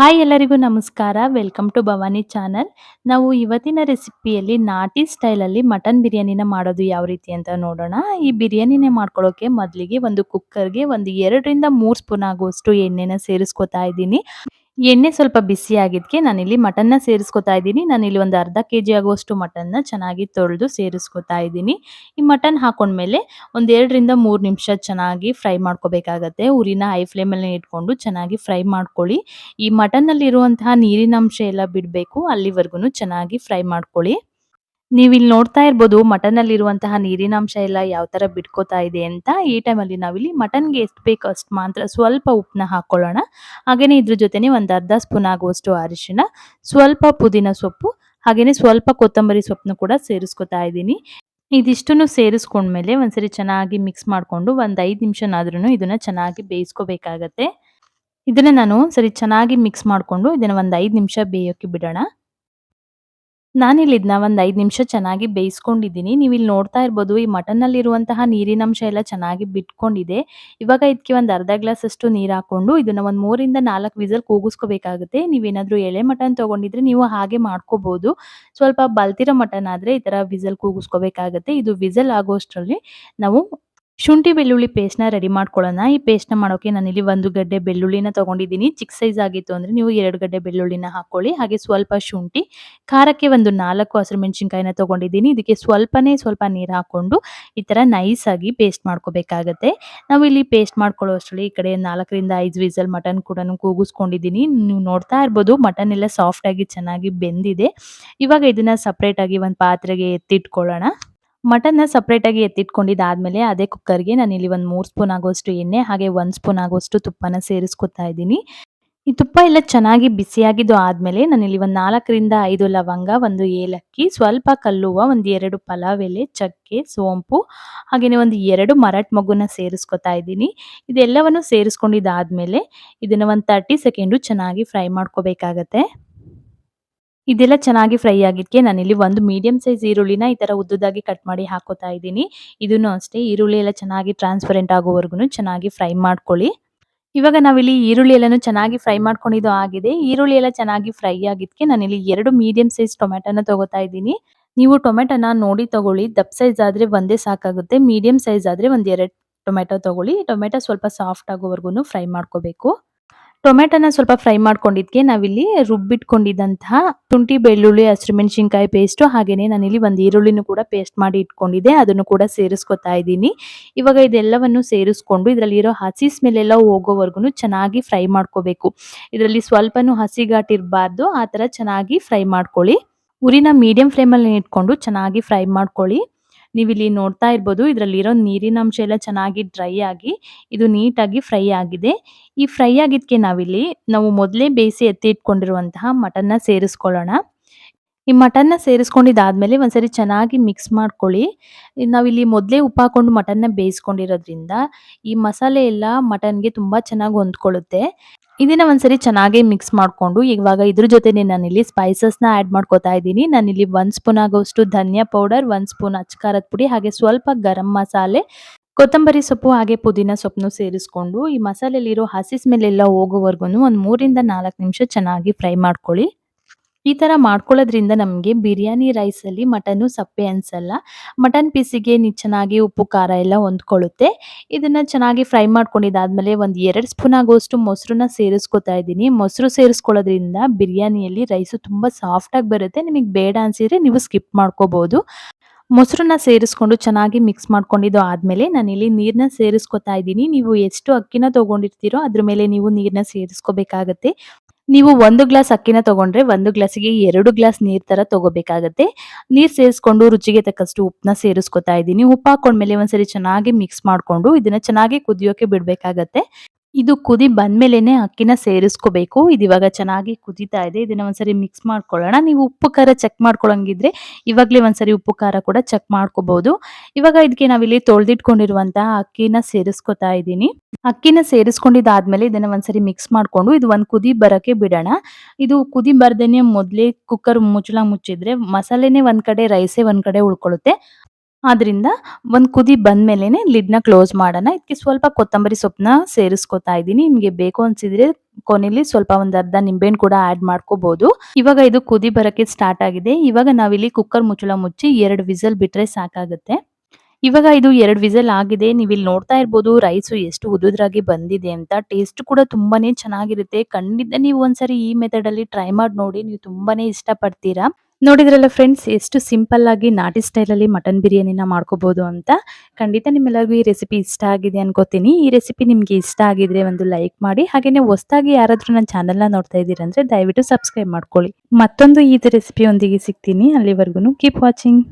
Hi ಎಲ್ಲರಿಗೂ ನಮಸ್ಕಾರ. Welcome to Bhavani channel ನಾವು ಇವತ್ತಿನ ರೆಸಿಪಿಯಲ್ಲಿ ನಾಟಿ ಸ್ಟೈಲಲ್ಲಿ ಮಟನ್ ಬಿರಿಯಾನಿನ ಮಾಡೋದು ಯಾವ ರೀತಿ ಅಂತ ನೋಡೋಣ. ಈ ಬಿರಿಯಾನಿನೇ ಮಾಡ್ಕೊಳ್ಳೋಕೆ ಮೊದಲಿಗೆ ಒಂದು ಕುಕ್ಕರ್ಗೆ ಒಂದು ಎರಡರಿಂದ ಮೂರು ಸ್ಪೂನ್ ಆಗುವಷ್ಟು ಎಣ್ಣೆನ ಸೇರಿಸ್ಕೊತಾ ಇದ್ದೀನಿ. ಎಣ್ಣೆ ಸ್ವಲ್ಪ ಬಿಸಿ ಆಗಿದ್ದಕ್ಕೆ ನಾನಿಲ್ಲಿ ಮಟನ್ನ ಸೇರಿಸ್ಕೊತಾ ಇದ್ದೀನಿ. ನಾನಿಲ್ಲಿ ಒಂದು ಅರ್ಧ ಕೆ ಜಿ ಆಗುವಷ್ಟು ಮಟನ್ನ ಚೆನ್ನಾಗಿ ತೊಳೆದು ಸೇರಿಸ್ಕೊತಾ ಇದ್ದೀನಿ. ಈ ಮಟನ್ ಹಾಕೊಂಡ್ಮೇಲೆ ಒಂದು ಎರಡರಿಂದ ಮೂರು ನಿಮಿಷ ಚೆನ್ನಾಗಿ ಫ್ರೈ ಮಾಡ್ಕೋಬೇಕಾಗತ್ತೆ. ಉರಿನ ಹೈ ಫ್ಲೇಮಲ್ಲಿ ಇಟ್ಕೊಂಡು ಚೆನ್ನಾಗಿ ಫ್ರೈ ಮಾಡ್ಕೊಳ್ಳಿ. ಈ ಮಟನ್ನಲ್ಲಿರುವಂತಹ ನೀರಿನಂಶ ಎಲ್ಲ ಬಿಡಬೇಕು. ಅಲ್ಲಿವರೆಗೂ ಚೆನ್ನಾಗಿ ಫ್ರೈ ಮಾಡ್ಕೊಳ್ಳಿ. ನೀವು ಇಲ್ಲಿ ನೋಡ್ತಾ ಇರ್ಬೋದು ಮಟನ್ ಅಲ್ಲಿ ಇರುವಂತಹ ನೀರಿನಾಂಶ ಎಲ್ಲ ಯಾವ ತರ ಬಿಟ್ಕೋತಾ ಇದೆ ಅಂತ. ಈ ಟೈಮ್ ಅಲ್ಲಿ ನಾವಿಲ್ಲಿ ಮಟನ್ಗೆ ಎಷ್ಟು ಬೇಕು ಅಷ್ಟು ಮಾತ್ರ ಸ್ವಲ್ಪ ಉಪ್ಪನ್ನ ಹಾಕೊಳ್ಳೋಣ. ಹಾಗೇನೆ ಇದ್ರ ಜೊತೆನೆ ಒಂದು ಅರ್ಧ ಸ್ಪೂನ್ ಆಗುವಷ್ಟು ಅರಿಶಿನ ಸ್ವಲ್ಪ ಪುದೀನ ಸೊಪ್ಪು, ಹಾಗೇನೆ ಸ್ವಲ್ಪ ಕೊತ್ತಂಬರಿ ಸೊಪ್ಪನ್ನು ಕೂಡ ಸೇರಿಸ್ಕೊತಾ ಇದ್ದೀನಿ. ಇದಿಷ್ಟನ್ನು ಸೇರಿಸ್ಕೊಂಡ್ಮೇಲೆ ಒಂದ್ಸರಿ ಚೆನ್ನಾಗಿ ಮಿಕ್ಸ್ ಮಾಡಿಕೊಂಡು ಒಂದು ಐದು ನಿಮಿಷನಾದ್ರೂ ಇದನ್ನ ಚೆನ್ನಾಗಿ ಬೇಯಿಸ್ಕೋಬೇಕಾಗತ್ತೆ. ಇದನ್ನ ನಾನು ಸರಿ ಚೆನ್ನಾಗಿ ಮಿಕ್ಸ್ ಮಾಡಿಕೊಂಡು ಇದನ್ನ ಒಂದು ಐದು ನಿಮಿಷ ಬೇಯೋಕೆ ಬಿಡೋಣ. ನಾನಿಲ್ಲಿ ಇದನ್ನ ಒಂದು ಐದು ನಿಮಿಷ ಚೆನ್ನಾಗಿ ಬೇಯಿಸ್ಕೊಂಡಿದ್ದೀನಿ. ನೀವು ಇಲ್ಲಿ ನೋಡ್ತಾ ಇರ್ಬೋದು, ಈ ಮಟನ್ನಲ್ಲಿರುವಂತಹ ನೀರಿನಂಶ ಎಲ್ಲ ಚೆನ್ನಾಗಿ ಬಿಟ್ಕೊಂಡಿದೆ. ಇವಾಗ ಇದಕ್ಕೆ ಒಂದು ಅರ್ಧ ಗ್ಲಾಸ್ ಅಷ್ಟು ನೀರು ಹಾಕೊಂಡು ಇದನ್ನ ಒಂದು ಮೂರಿಂದ ನಾಲ್ಕು ವಿಸಲ್ ಕೂಗಿಸ್ಕೋಬೇಕಾಗುತ್ತೆ. ನೀವೇನಾದ್ರೂ ಎಳೆ ಮಟನ್ ತಗೊಂಡಿದ್ರೆ ನೀವು ಹಾಗೆ ಮಾಡ್ಕೋಬಹುದು ಸ್ವಲ್ಪ ಬಲ್ತಿರೋ ಮಟನ್ ಆದ್ರೆ ಈ ತರ ವಿಸಲ್ ಕೂಗಿಸ್ಕೋಬೇಕಾಗುತ್ತೆ. ಇದು ವಿಸಲ್ ಆಗೋಷ್ಟರಲ್ಲಿ ನಾವು ಶುಂಠಿ ಬೆಳ್ಳುಳ್ಳಿ ಪೇಸ್ಟ್‌ನ ರೆಡಿ ಮಾಡ್ಕೊಳ್ಳೋಣ. ಈ ಪೇಸ್ಟ್‌ನ ಮಾಡೋಕೆ ನಾನಿಲ್ಲಿ ಒಂದು ಗಡ್ಡೆ ಬೆಳ್ಳುಳ್ಳಿನ ತಗೊಂಡಿದ್ದೀನಿ. ಚಿಕ್ಕ ಸೈಜ್ ಆಗಿತ್ತು ಅಂದರೆ ನೀವು ಎರಡು ಗಡ್ಡೆ ಬೆಳ್ಳುಳ್ಳಿನ ಹಾಕ್ಕೊಳ್ಳಿ ಹಾಗೆ ಸ್ವಲ್ಪ ಶುಂಠಿ, ಖಾರಕ್ಕೆ ಒಂದು ನಾಲ್ಕು ಹಸಿರು ಮೆಣಸಿನ್ಕಾಯಿನ ತೊಗೊಂಡಿದ್ದೀನಿ ಇದಕ್ಕೆ ಸ್ವಲ್ಪನೇ ಸ್ವಲ್ಪ ನೀರು ಹಾಕ್ಕೊಂಡು ಈ ಥರ ನೈಸಾಗಿ ಪೇಸ್ಟ್ ಮಾಡ್ಕೋಬೇಕಾಗತ್ತೆ. ನಾವು ಇಲ್ಲಿ ಪೇಸ್ಟ್ ಮಾಡ್ಕೊಳ್ಳೋ ಅಷ್ಟರಲ್ಲಿ ಈ ಕಡೆ ನಾಲ್ಕರಿಂದ ಐದು ವಿಸಲ್ ಮಟನ್ ಕೂಡ ಕೂಗಿಸ್ಕೊಂಡಿದ್ದೀನಿ. ನೀವು ನೋಡ್ತಾ ಇರ್ಬೋದು ಮಟನ್ ಎಲ್ಲ ಸಾಫ್ಟಾಗಿ ಚೆನ್ನಾಗಿ ಬೆಂದಿದೆ. ಇವಾಗ ಇದನ್ನು ಸಪ್ರೇಟಾಗಿ ಒಂದು ಪಾತ್ರೆಗೆ ಎತ್ತಿಟ್ಕೊಳ್ಳೋಣ. ಮಟನ್ನ ಸಪ್ರೇಟಾಗಿ ಎತ್ತಿಟ್ಕೊಂಡಿದ್ದಾದ್ಮೇಲೆ ಅದೇ ಕುಕ್ಕರ್‌ಗೆ ನಾನಿಲ್ಲಿ ಒಂದು ಮೂರು ಸ್ಪೂನ್ ಆಗೋಷ್ಟು ಎಣ್ಣೆ ಹಾಗೆ ಒಂದು ಸ್ಪೂನ್ ಆಗೋಷ್ಟು ತುಪ್ಪನ ಸೇರಿಸ್ಕೊತಾ ಇದ್ದೀನಿ. ಈ ತುಪ್ಪ ಎಲ್ಲ ಚೆನ್ನಾಗಿ ಬಿಸಿಯಾಗಿದ್ದು ಆದ್ಮೇಲೆ ನಾನಿಲ್ಲಿ ಒಂದು ನಾಲ್ಕರಿಂದ ಐದು ಲವಂಗ, ಒಂದು ಏಲಕ್ಕಿ, ಸ್ವಲ್ಪ ಕಲ್ಲುವ, ಒಂದು ಎರಡು ಪಲಾವ್ ಎಲೆ, ಚಕ್ಕೆ, ಸೋಂಪು ಹಾಗೆಯೇ ಒಂದು ಎರಡು ಮರಾಠ್ ಮಗುನ ಸೇರಿಸ್ಕೊತಾ ಇದ್ದೀನಿ. ಇದೆಲ್ಲವನ್ನು ಸೇರಿಸ್ಕೊಂಡಿದ್ದಾದ್ಮೇಲೆ ಇದನ್ನ ಒಂದು ತರ್ಟಿ ಸೆಕೆಂಡು ಚೆನ್ನಾಗಿ ಫ್ರೈ ಮಾಡ್ಕೋಬೇಕಾಗತ್ತೆ. ಇದೆಲ್ಲ ಚೆನ್ನಾಗಿ ಫ್ರೈ ಆಗಿದ್ಕೆ ನಾನಿಲ್ಲಿ ಒಂದು ಮೀಡಿಯಂ ಸೈಜ್ ಈರುಳ್ಳಿನ ಈ ಥರ ಉದ್ದುದಾಗಿ ಕಟ್ ಮಾಡಿ ಹಾಕೋತಾ ಇದ್ದೀನಿ. ಇದನ್ನು ಅಷ್ಟೇ, ಈರುಳ್ಳಿ ಎಲ್ಲ ಚೆನ್ನಾಗಿ ಟ್ರಾನ್ಸ್ಪರೆಂಟ್ ಆಗೋವರೆಗೂ ಚೆನ್ನಾಗಿ ಫ್ರೈ ಮಾಡ್ಕೊಳ್ಳಿ. ಇವಾಗ ನಾವಿಲ್ಲಿ ಈರುಳ್ಳಿ ಎಲ್ಲಾನು ಚೆನ್ನಾಗಿ ಫ್ರೈ ಮಾಡ್ಕೊಂಡಿದ್ದು ಆಗಿದೆ. ಈರುಳ್ಳಿ ಎಲ್ಲ ಚೆನ್ನಾಗಿ ಫ್ರೈ ಆಗಿದ್ಕೆ ನಾನಿಲ್ಲಿ ಎರಡು ಮೀಡಿಯಂ ಸೈಜ್ ಟೊಮೆಟೊನ ತಗೋತಾ ಇದ್ದೀನಿ. ನೀವು ಟೊಮೆಟೊನ ನೋಡಿ ತಗೊಳ್ಳಿ. ದಪ್ಪ ಸೈಜ್ ಆದ್ರೆ ಒಂದೇ ಸಾಕಾಗುತ್ತೆ ಮೀಡಿಯಂ ಸೈಜ್ ಆದ್ರೆ ಒಂದು ಎರಡು ಟೊಮೆಟೊ ತೊಗೊಳ್ಳಿ. ಟೊಮೆಟೊ ಸ್ವಲ್ಪ ಸಾಫ್ಟ್ ಆಗೋವರೆಗೂ ಫ್ರೈ ಮಾಡ್ಕೋಬೇಕು. ಟೊಮೆಟೊನ ಸ್ವಲ್ಪ ಫ್ರೈ ಮಾಡ್ಕೊಂಡಿದ್ಕೆ ನಾವಿಲ್ಲಿ ರುಬ್ಬಿಟ್ಕೊಂಡಿದ್ದಂತಹ ಶುಂಠಿ, ಬೆಳ್ಳುಳ್ಳಿ ಹಸಿರು ಮೆಣಸಿನ್ಕಾಯಿ ಪೇಸ್ಟ್ ಹಾಗೇನೆ ನಾನಿಲ್ಲಿ ಒಂದು ಈರುಳ್ಳಿನೂ ಕೂಡ ಪೇಸ್ಟ್ ಮಾಡಿ ಇಟ್ಕೊಂಡಿದ್ದೆ. ಅದನ್ನು ಕೂಡ ಸೇರಿಸ್ಕೊತಾ ಇದ್ದೀನಿ. ಇವಾಗ ಇದೆಲ್ಲವನ್ನು ಸೇರಿಸ್ಕೊಂಡು ಇದರಲ್ಲಿರೋ ಹಸಿ ಸ್ಮೆಲ್ ಎಲ್ಲ ಹೋಗೋವರೆಗೂ ಚೆನ್ನಾಗಿ ಫ್ರೈ ಮಾಡ್ಕೋಬೇಕು. ಇದರಲ್ಲಿ ಸ್ವಲ್ಪನೂ ಹಸಿ ಇರಬಾರ್ದು. ಆ ಥರ ಚೆನ್ನಾಗಿ ಫ್ರೈ ಮಾಡ್ಕೊಳ್ಳಿ. ಉರಿನ ಮೀಡಿಯಂ ಫ್ಲೇಮಲ್ಲಿ ಇಟ್ಕೊಂಡು ಚೆನ್ನಾಗಿ ಫ್ರೈ ಮಾಡ್ಕೊಳ್ಳಿ. ನೀವಿಲ್ಲಿ ನೋಡ್ತಾ ಇರ್ಬೋದು, ಇದರಲ್ಲಿರೋ ನೀರಿನಂಶ ಎಲ್ಲ ಚೆನ್ನಾಗಿ ಡ್ರೈ ಆಗಿ, ಇದು ನೀಟಾಗಿ ಫ್ರೈ ಆಗಿದೆ. ಈ ಫ್ರೈ ಆಗಿದ್ದಕ್ಕೆ ನಾವಿಲ್ಲಿ, ನಾವು ಮೊದಲೇ ಬೇಯಿಸಿ ಎತ್ತಿ ಇಟ್ಕೊಂಡಿರುವಂತಹ ಮಟನ್ನ ಸೇರಿಸ್ಕೊಳ್ಳೋಣ. ಈ ಮಟನ್ನ ಸೇರಿಸ್ಕೊಂಡಿದ್ದಾದ್ಮೇಲೆ ಒಂದ್ಸರಿ ಚೆನ್ನಾಗಿ ಮಿಕ್ಸ್ ಮಾಡ್ಕೊಳ್ಳಿ. ನಾವಿಲ್ಲಿ ಮೊದಲೇ ಉಪ್ಪು ಹಾಕೊಂಡು ಮಟನ್ನ ಬೇಯಿಸ್ಕೊಂಡಿರೋದ್ರಿಂದ, ಈ ಮಸಾಲೆ ಎಲ್ಲ ಮಟನ್ಗೆ ತುಂಬ ಚೆನ್ನಾಗಿ ಹೊಂದ್ಕೊಳ್ಳುತ್ತೆ. ಇದನ್ನ ಒಂದ್ಸರಿ ಚೆನ್ನಾಗಿ ಮಿಕ್ಸ್ ಮಾಡ್ಕೊಂಡು ಇವಾಗ ಇದ್ರ ಜೊತೆ ನಾನಿಲ್ಲಿ ಸ್ಪೈಸಸ್ನ ಆ್ಯಡ್ ಮಾಡ್ಕೋತಾ ಇದ್ದೀನಿ. ನಾನಿಲ್ಲಿ ಒಂದು ಸ್ಪೂನ್ ಆಗೋಷ್ಟು ಧನಿಯಾ ಪೌಡರ್ ಒಂದು ಸ್ಪೂನ್ ಅಚ್ಕಾರದ ಪುಡಿ, ಹಾಗೆ ಸ್ವಲ್ಪ ಗರಂ ಮಸಾಲೆ, ಕೊತ್ತಂಬರಿ ಸೊಪ್ಪು, ಹಾಗೆ ಪುದೀನ ಸೊಪ್ಪನ್ನು ಸೇರಿಸ್ಕೊಂಡು ಈ ಮಸಾಲೆಯಲ್ಲಿರೋ ಹಸಿ ಸ್ಮೆಲ್ ಎಲ್ಲ ಹೋಗೋವರೆಗೂ ಒಂದು ಮೂರಿಂದ ನಾಲ್ಕು ನಿಮಿಷ ಚೆನ್ನಾಗಿ ಫ್ರೈ ಮಾಡ್ಕೊಳ್ಳಿ. ಈ ತರ ಮಾಡ್ಕೊಳ್ಳೋದ್ರಿಂದ ನಮಗೆ ಬಿರಿಯಾನಿ ರೈಸಲ್ಲಿ ಮಟನು ಸಪ್ಪೆ ಅನ್ಸಲ್ಲ. ಮಟನ್ ಪೀಸಿಗೆ ಚೆನ್ನಾಗಿ ಉಪ್ಪು, ಖಾರ ಎಲ್ಲ ಹೊಂದ್ಕೊಳ್ಳುತ್ತೆ. ಇದನ್ನ ಚೆನ್ನಾಗಿ ಫ್ರೈ ಮಾಡ್ಕೊಂಡಿದ್ದಾದಮೇಲೆ ಒಂದು ಎರಡು ಸ್ಪೂನ್ ಆಗೋಷ್ಟು ಮೊಸರನ್ನ ಸೇರಿಸ್ಕೊತಾ ಇದ್ದೀನಿ. ಮೊಸರು ಸೇರಿಸ್ಕೊಳ್ಳೋದ್ರಿಂದ ಬಿರಿಯಾನಿಯಲ್ಲಿ ರೈಸು ತುಂಬ ಸಾಫ್ಟಾಗಿ ಬರುತ್ತೆ. ನಿಮಗೆ ಬೇಡ ಅನ್ಸಿದ್ರೆ ನೀವು ಸ್ಕಿಪ್ ಮಾಡ್ಕೋಬಹುದು ಮೊಸರನ್ನ ಸೇರಿಸ್ಕೊಂಡು ಚೆನ್ನಾಗಿ ಮಿಕ್ಸ್ ಮಾಡ್ಕೊಂಡಿದ್ದು ಆದ್ಮೇಲೆ ನಾನಿಲ್ಲಿ ನೀರನ್ನ ಸೇರಿಸ್ಕೊತಾ ಇದ್ದೀನಿ. ನೀವು ಎಷ್ಟು ಅಕ್ಕಿನ ತಗೊಂಡಿರ್ತೀರೋ ಅದ್ರ ಮೇಲೆ ನೀವು ನೀರನ್ನ ಸೇರಿಸ್ಕೋಬೇಕಾಗತ್ತೆ. ನೀವು ಒಂದು ಗ್ಲಾಸ್ ಅಕ್ಕಿನ ತಗೊಂಡ್ರೆ ಒಂದು ಗ್ಲಾಸಿಗೆ ಎರಡು ಗ್ಲಾಸ್ ನೀರ್ ತರ ತಗೋಬೇಕಾಗತ್ತೆ. ನೀರ್ ಸೇರಿಸ್ಕೊಂಡು ರುಚಿಗೆ ತಕ್ಕಷ್ಟು ಉಪ್ಪನ್ನ ಸೇರಿಸ್ಕೊತಾ ಇದ್ದೀನಿ. ಉಪ್ಪು ಹಾಕೊಂಡ್ಮೇಲೆ ಒಂದ್ಸರಿ ಚೆನ್ನಾಗಿ ಮಿಕ್ಸ್ ಮಾಡ್ಕೊಂಡು ಇದನ್ನ ಚೆನ್ನಾಗಿ ಕುದಿಯೋಕೆ ಬಿಡ್ಬೇಕಾಗತ್ತೆ. ಇದು ಕುದಿ ಬಂದ್ಮೇಲೆನೆ ಅಕ್ಕಿನ ಸೇರಿಸ್ಕೋಬೇಕು. ಇದು ಇವಾಗ ಚೆನ್ನಾಗಿ ಕುದಿತಾ ಇದೆ. ಇದನ್ನ ಒಂದ್ಸರಿ ಮಿಕ್ಸ್ ಮಾಡ್ಕೊಳ್ಳೋಣ. ನೀವು ಉಪ್ಪು, ಖಾರ ಚೆಕ್ ಮಾಡ್ಕೊಳಂಗಿದ್ರೆ ಇವಾಗ್ಲೇ ಒಂದ್ಸರಿ ಉಪ್ಪು, ಖಾರ ಕೂಡ ಚೆಕ್ ಮಾಡ್ಕೋಬಹುದು ಇವಾಗ ಇದಕ್ಕೆ ನಾವಿಲ್ಲಿ ತೊಳೆದಿಟ್ಕೊಂಡಿರುವಂತಹ ಅಕ್ಕಿನ ಸೇರಿಸ್ಕೊತಾ ಇದ್ದೀನಿ. ಅಕ್ಕಿನ ಸೇರಿಸ್ಕೊಂಡಿದ್ದಾದ್ಮೇಲೆ ಇದನ್ನ ಒಂದ್ಸರಿ ಮಿಕ್ಸ್ ಮಾಡ್ಕೊಂಡು ಇದು ಒಂದ್ ಕುದಿ ಬರಕ್ಕೆ ಬಿಡೋಣ. ಇದು ಕುದಿ ಬರ್ದೇನೆ ಮೊದಲೇ ಕುಕ್ಕರ್ ಮುಚ್ಚಳ ಮುಚ್ಚಿದ್ರೆ ಮಸಾಲೆನೆ ಒಂದ್ ಕಡೆ ರೈಸೇ ಒಂದ್ ಕಡೆ ಉಳ್ಕೊಳ್ಳುತ್ತೆ ಆದ್ರಿಂದ ಒಂದು ಕುದಿ ಬಂದ್ಮೇಲೆನೆ ಲಿಡ್‌ನ ಕ್ಲೋಸ್ ಮಾಡೋಣ. ಇದಕ್ಕೆ ಸ್ವಲ್ಪ ಕೊತ್ತಂಬರಿ ಸೊಪ್ಪನ್ನ ಸೇರಿಸ್ಕೊತಾ ಇದ್ದೀನಿ. ನಿಮಗೆ ಬೇಕು ಅನ್ಸಿದ್ರೆ ಕೊನೆಲಿ ಸ್ವಲ್ಪ ಒಂದು ಅರ್ಧ ನಿಂಬೆಹಣ್ಣು ಕೂಡ ಆಡ್ ಮಾಡ್ಕೋಬಹುದು. ಇವಾಗ ಇದು ಕುದಿ ಬರಕ್ಕೆ ಸ್ಟಾರ್ಟ್ ಆಗಿದೆ. ಇವಾಗ ನಾವಿಲ್ಲಿ ಕುಕ್ಕರ್ ಮುಚ್ಚಳ ಮುಚ್ಚಿ ಎರಡು ವಿಸಲ್ ಬಿಟ್ರೆ ಸಾಕಾಗುತ್ತೆ. ಇವಾಗ ಇದು ಎರಡು ವಿಸಲ್ ಆಗಿದೆ. ನೀವಿಲ್ಲಿ ನೋಡ್ತಾ ಇರ್ಬೋದು ರೈಸು ಎಷ್ಟು ಉದುದ್ರಾಗಿ ಬಂದಿದೆ ಅಂತ. ಟೇಸ್ಟ್ ಕೂಡ ತುಂಬಾನೇ ಚೆನ್ನಾಗಿರುತ್ತೆ. ಖಂಡಿತ ನೀವು ಒಂದ್ಸರಿ ಈ ಮೆಥಡ್ ಅಲ್ಲಿ ಟ್ರೈ ಮಾಡಿ ನೋಡಿ. ನೀವು ತುಂಬಾನೇ ಇಷ್ಟಪಡ್ತೀರಾ. ನೋಡಿದ್ರಲ್ಲ ಫ್ರೆಂಡ್ಸ್ ಎಷ್ಟು ಸಿಂಪಲ್ ಆಗಿ ನಾಟಿ ಸ್ಟೈಲಲ್ಲಿ ಮಟನ್ ಬಿರಿಯಾನಿನ ಮಾಡ್ಕೋಬಹುದು ಅಂತ. ಖಂಡಿತ ನಿಮ್ಮೆಲ್ಲರಿಗೂ ಈ ರೆಸಿಪಿ ಇಷ್ಟ ಆಗಿದೆ ಅನ್ಕೋತೀನಿ. ಈ ರೆಸಿಪಿ ನಿಮ್ಗೆ ಇಷ್ಟ ಆಗಿದ್ರೆ ಒಂದು ಲೈಕ್ ಮಾಡಿ. ಹಾಗೇನೇ ಹೊಸದಾಗಿ ಯಾರಾದ್ರೂ ನನ್ನ ನ ನೋಡ್ತಾ ಇದ್ದೀರಂದ್ರೆ ದಯವಿಟ್ಟು ಸಬ್ಸ್ಕ್ರೈಬ್ ಮಾಡ್ಕೊಳ್ಳಿ. ಮತ್ತೊಂದು ಈದ್ ರೆಸಿಪಿಯೊಂದಿಗೆ ಸಿಗ್ತೀನಿ. ಅಲ್ಲಿವರೆಗೂ ಕೀಪ್ ವಾಚಿಂಗ್.